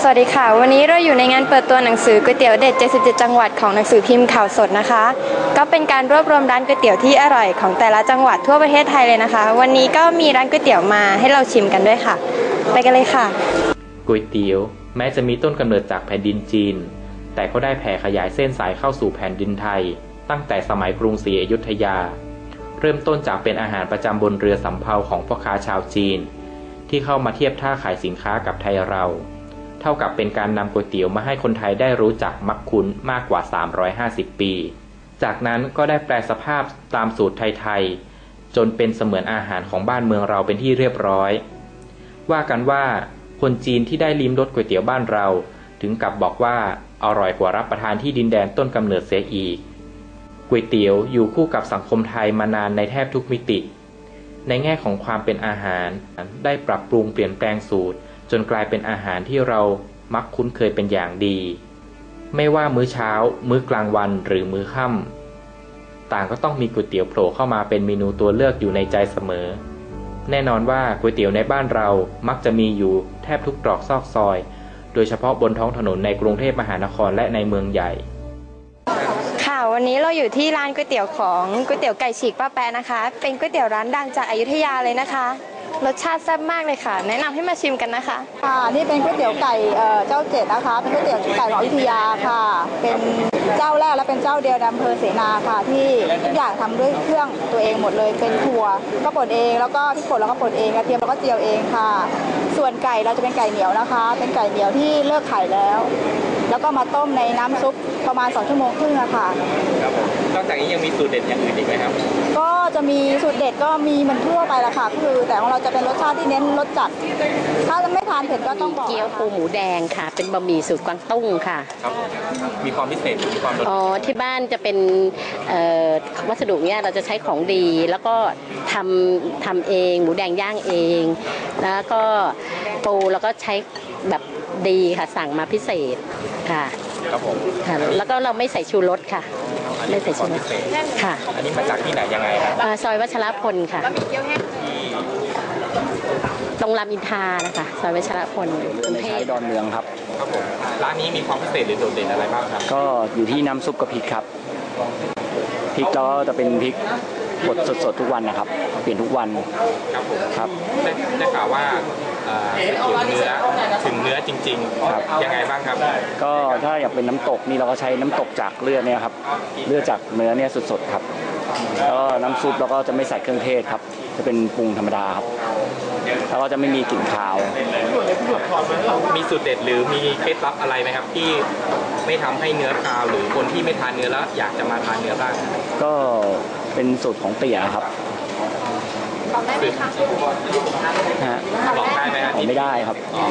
สวัสดีค่ะ วันนี้เราอยู่ในงานเปิดตัวหนังสือก๋วยเตี๋ยวเด็ด 77 จังหวัดของหนังสือพิมพ์ข่าวสดนะคะ ก็เป็นการรวบรวมร้านก๋วยเตี๋ยวที่อร่อยของแต่ละจังหวัดทั่วประเทศไทยเลยนะคะ วันนี้ก็มีร้านก๋วยเตี๋ยวมาให้เราชิมกันด้วยค่ะ ไปกันเลยค่ะก๋วยเตี๋ยว แม้จะมีต้นกำเนิดจากแผ่นดินจีน แต่ก็ได้แผ่ขยายเส้นสายเข้าสู่แผ่นดินไทย ตั้งแต่สมัยกรุงศรีอยุธยา เริ่มต้นจากเป็นอาหารประจำบนเรือสำเภาของพ่อค้าชาวจีน ที่เข้ามาเทียบท่าขายสินค้ากับไทยเรา เท่ากับเป็นการนำก๋วยเตี๋ยวมาให้คนไทยได้รู้จักมักคุ้นมากกว่า 350 ปี จากนั้นก็ได้แปลสภาพตามสูตรไทยๆ จนเป็นเสมือนอาหารของบ้านเมืองเราเป็นที่เรียบร้อย ว่ากันว่าคนจีนที่ได้ลิ้มรสก๋วยเตี๋ยวบ้านเรา ถึงกับบอกว่าอร่อยกว่ารับประทานที่ดินแดนต้นกำเนิดเสียอีกก๋วยเตี๋ยวอยู่คู่กับสังคมไทยมานานในแทบทุกมิติ ในแง่ของความเป็นอาหารได้ปรับปรุงเปลี่ยนแปลงสูตร จนกลายเป็นอาหารที่เรามักคุ้นเคยเป็นอย่างดี ไม่ว่ามื้อเช้า มื้อกลางวันหรือมื้อค่ำต่างก็ต้องมีก๋วยเตี๋ยวโผล่เข้ามาเป็นเมนูตัวเลือกอยู่ในใจเสมอ แน่นอนว่าก๋วยเตี๋ยวในบ้านเรามักจะมีอยู่แทบทุกตรอกซอกซอย โดยเฉพาะบนท้องถนนในกรุงเทพมหานครและในเมืองใหญ่ค่ะวันนี้เราอยู่ที่ร้านก๋วยเตี๋ยวของก๋วยเตี๋ยวไก่ฉีกป้าแปะนะคะ เป็นก๋วยเตี๋ยวร้านดังจากอยุธยาเลยนะคะ รสชาติแซ่บมากเลยค่ะ แนะนำให้มาชิมกันนะคะ ค่ะนี่เป็นก๋วยเตี๋ยวไก่เอ่อเจ้าเจ็ดนะคะ เป็นก๋วยเตี๋ยวไก่ของอยุธยาค่ะ เป็นเจ้าแรกและเป็นเจ้าเดียวในอำเภอเสนาค่ะ ที่ทุกอย่างทำด้วยเครื่องตัวเองหมดเลย เป็นถั่วก็ป่นเองแล้วก็พริกป่นแล้วก็ป่นเองกระเทียมแล้วก็เจียวเองค่ะ ส่วนไก่เราจะเป็นไก่เหนียวนะคะ เป็นไก่เหนียวที่เลิกไข่แล้ว แล้วก็มาต้มในน้ำซุปประมาณ 2 ชั่วโมงครึ่งอะค่ะ ครับผมนอกจากนี้ยังมีสูตรเด็ดอย่างอื่นอีกไหมครับ ก็จะมีสูตรเด็ดก็มีเหมันทั่วไปละค่ะ คือแต่ของเราจะเป็นรสชาติที่เน้นรสจัด ถ้าไม่ทานเผ็ดก็ต้องบอกเกี๊ยวปูหมูแดงค่ะ เป็นบะหมี่สูตรกวางตุ้งค่ะครับผมมีความพิเศษหรือมีความโดดอ๋อที่บ้านจะเป็นเอ่อวัสดุเนี่ยเราจะใช้ของดี แล้วก็ทำทำเอง หมูแดงย่างเอง แล้วก็ปูแล้วก็ใช้แบบ ดีค่ะสั่งมาพิเศษค่ะครับผมค่ะแล้วก็เราไม่ใส่ชูรสค่ะ ไม่ใส่ชูรสค่ะ อันนี้มาจากที่ไหนยังไงครับอ่าซอยวัชรพลค่ะ ตรงรามอินทรานะคะซอยวัชรพลกรุงเทใช้พดอนเมืองครับ ครับผมร้านนี้มีความพิเศษหรือโดดเด่นอะไรบ้างครับก็อยู่ที่น้ำซุปกับพริกครับพริกแล้วจะเป็นพริกบดสดๆทุกวันนะครับ เปลี่ยนทุกวันครับผมครับได้ได้ข่าวว่า เอ่อเป็นเนื้อถึงเนื้อจริงครับๆยังไงบ้างครับ ก็ถ้าอยากเป็นน้ำตกนี่เราก็ใช้น้ำตกจากเลือดเนี่ยครับเลือดจากเนื้อเนี่ยสดๆครับแล้วก็น้ำซุปเราก็จะไม่ใส่เครื่องเทศครับ จะเป็นปรุงธรรมดาครับแล้วก็จะไม่มีกลิ่นคาว มีสูตรเด็ดหรือมีเคล็ดลับอะไรไหมครับ ที่ไม่ทำให้เนื้อคาวหรือคนที่ไม่ทานเนื้อแล้วอยากจะมาทานเนื้อบ้าง ก็เป็นสูตรของเตี๋ยครับคือฮะบอก ได้ไหมครับผมไม่ได้ครับ อ๋อ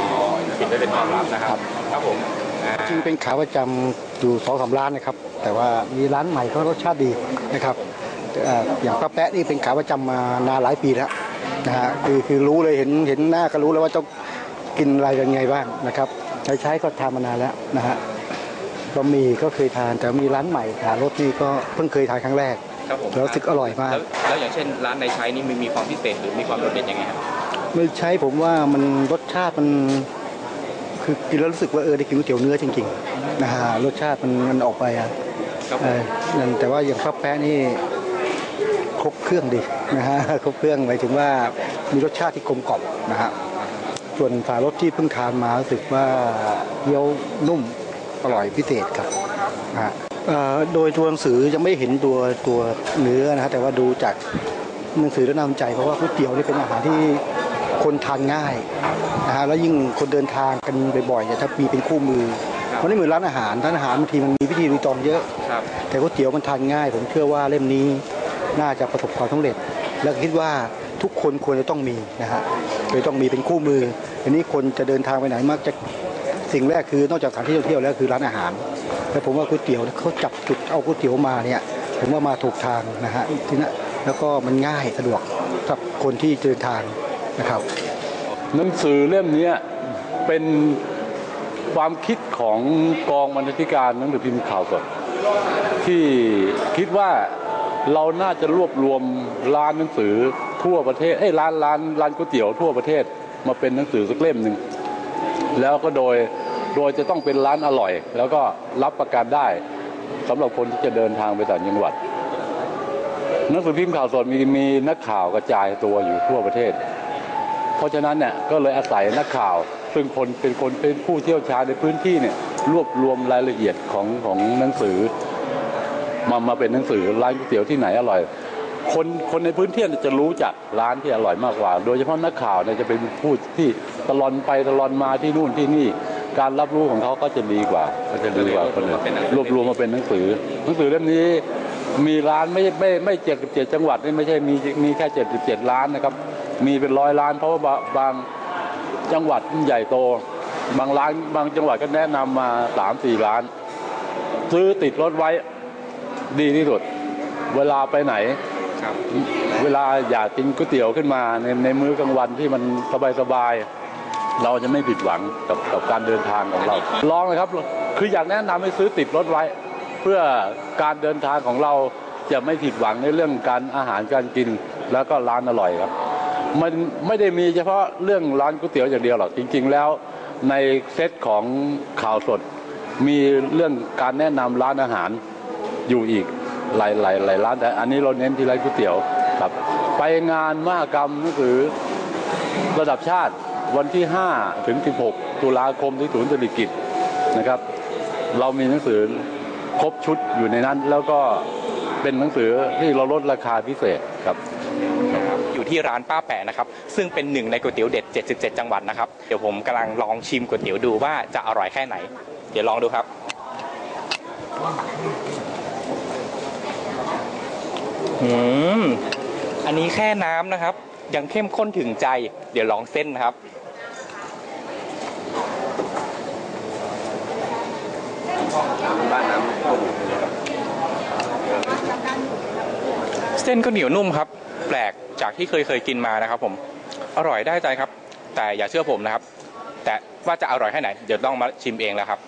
ปิดไว้เป็นความลับนะครับ ครับผมอ่าจริงเป็นขาประจำอยู่สองสามร้านนะครับ แต่ว่ามีร้านใหม่เขารสชาติดีนะครับเอ่ออย่างป้าแปะนี่เป็นขาประจำมานานหลายปีแล้วนะฮะคือคือรู้เลยเห็นเห็นหน้าก็รู้แล้วว่าต้องกินอะไรกันไงบ้างนะครับใช้ใช้ก็ทานมานานแล้วนะฮะบะหมี่ก็เคยทานแต่มีร้านใหม่ขารสนี่ก็เพิ่งเคยทานครั้งแรก ครับผมแล้วรู้สึกอร่อยมาก แล้วแล้วอย่างเช่นร้านในใช้นี่มีมีความพิเศษหรือมีความโดดเด่นยังไงครับ ไม่ใช้ผมว่ามันรสชาติมันคือกินแล้วรู้สึกว่าเออได้กินก๋วยเตี๋ยวเนื้อจริงๆนะฮะรสชาติมันมันออกไปอะครับผเอมอนั่นแต่ว่าอย่างข้าวแป๊ะนี่ครบเครื่องดีนะฮะครบเครื่องหมายถึงว่ามีรสชาติที่กลมกล่อมนะฮะส่วนฝารสที่เพิ่งทานมารู้สึกว่าเคี้ยวนุ่มอร่อยพิเศษครับนะฮะเอ่อโดยตัวหนังสือยังไม่เห็นตัวตัวเนื้อนะฮะแต่ว่าดูจากหนังสือแล้วน่าสนใจเพราะว่าก๋วยเตี๋ยวนี่เป็นอาหารที่ คนทานง่ายนะฮะแล้วยิ่งคนเดินทางกันบ่อยๆเนี่ยถ้ามีเป็นคู่มือมันไม่เหมือนร้านอาหารร้านอาหารบางทีมันมีวิธีรีตองเยอะครับแต่ก๋วยเตี๋ยวมันทานง่าย ผมเชื่อว่าเล่มนี้น่าจะประสบความสำเร็จ แล้วก็คิดว่าทุกคนควรจะต้องมีนะฮะโดยต้องมีเป็นคู่มืออันนี้คนจะเดินทางไปไหนมักจะสิ่งแรกคือนอกจากสถานที่ท่องเที่ยวแล้วคือร้านอาหารแต่ผมว่าก๋วยเตี๋ยวเขาจับจุดเอาก๋วยเตี๋ยวมาเนี่ยผมว่ามาถูกทางนะฮะที่นั่นแล้วก็มันง่ายสะดวกสำหรับคนที่เดินทาง นะครับหนังสือเล่มนี้เป็นความคิดของกองบรรณาธิการหนังสือพิมพ์ข่าวสดที่คิดว่าเราน่าจะรวบรวมร้านหนังสือทั่วประเทศเอ้ยร้านร้านร้านก๋วยเตี๋ยวทั่วประเทศมาเป็นหนังสือสักเล่มหนึ่งแล้วก็โดยโดยจะต้องเป็นร้านอร่อย แล้วก็รับประกันได้สำหรับคนที่จะเดินทางไปต่างจังหวัดหนังสือพิมพ์ข่าวสดมีมีนักข่าวกระจายตัวอยู่ทั่วประเทศ เพราะฉะนั้นเนี่ยก็เลยอาศัยนักข่าว ซึ่งคนเป็นคนเป็นผู้เชี่ยวชาญในพื้นที่เนี่ยรวบรวมรายละเอียดของของหนังสือ มามาเป็นหนังสือร้านก๋วยเตี๋ยวที่ไหนอร่อย คนคนในพื้นที่เนี่ยจะรู้จักร้านที่อร่อยมากกว่า โดยเฉพาะนักข่าวเนี่ยจะเป็นผู้ที่ตลอนไปตลอนมาที่นู่นที่นี่การรับรู้ของเขาก็จะดีกว่าก็จะดีกว่าคนอื่นรวบรวมมาเป็นหนังสือ หนังสือเล่มนี้ มีร้านไม่ไม่ไม่เจ็ดสิบเจ็ดจังหวัดนี่ไม่ใช่มีมีแค่เจ็ดสิบเจ็ดร้านนะครับ มีเป็นร้อยร้าน เพราะว่าบางบางจังหวัดใหญ่โต บางร้านบางจังหวัดก็แนะนำมาสามสี่ร้าน ซื้อติดรถไว้ดีที่สุด เวลาไปไหนเวลาอยากกินก๋วยเตี๋ยวขึ้นมาในในมื้อกลางวันที่มันสบายๆเราจะไม่ผิดหวังกับกับการเดินทางของเรา ลองเลยครับ คืออยากแนะนำให้ซื้อติดรถไว้ เพื่อการเดินทางของเราจะไม่ผิดหวังในเรื่องการอาหารการกินแล้วก็ร้านอร่อยครับ มันไม่ได้มีเฉพาะเรื่องร้านก๋วยเตี๋ยวอย่างเดียวหรอกจริง ๆ แล้วในเซตของข่าวสด มีเรื่องการแนะนำร้านอาหารอยู่อีกหลายหลายหลายร้านแต่อันนี้เราเน้นที่ร้านก๋วยเตี๋ยวครับ ไปงานมหกรรมหนังสือระดับชาติวันที่ 5 ถึง 16 ตุลาคมที่ศูนย์เศรษฐกิจนะครับ เรามีหนังสือ ครบชุดอยู่ในนั้น แล้วก็เป็นหนังสือที่เราลดราคาพิเศษครับอยู่ที่ร้านป้าแปะนะครับ ซึ่งเป็นหนึ่งในก๋วยเตี๋ยวเด็ด 77 จังหวัดนะครับ เดี๋ยวผมกำลังลองชิมก๋วยเตี๋ยวดูว่าจะอร่อยแค่ไหน เดี๋ยวลองดูครับ อืม อันนี้แค่น้ำนะครับ ยังเข้มข้นถึงใจ เดี๋ยวลองเส้นนะครับ เส้นก็เหนียวนุ่มครับ แปลกจากที่เคยเคยกินมานะครับ ผม อร่อยได้ใจครับ แต่อย่าเชื่อผมนะครับ แต่ว่าจะอร่อยแค่ไหน เดี๋ยวต้องมาชิมเองแล้วครับ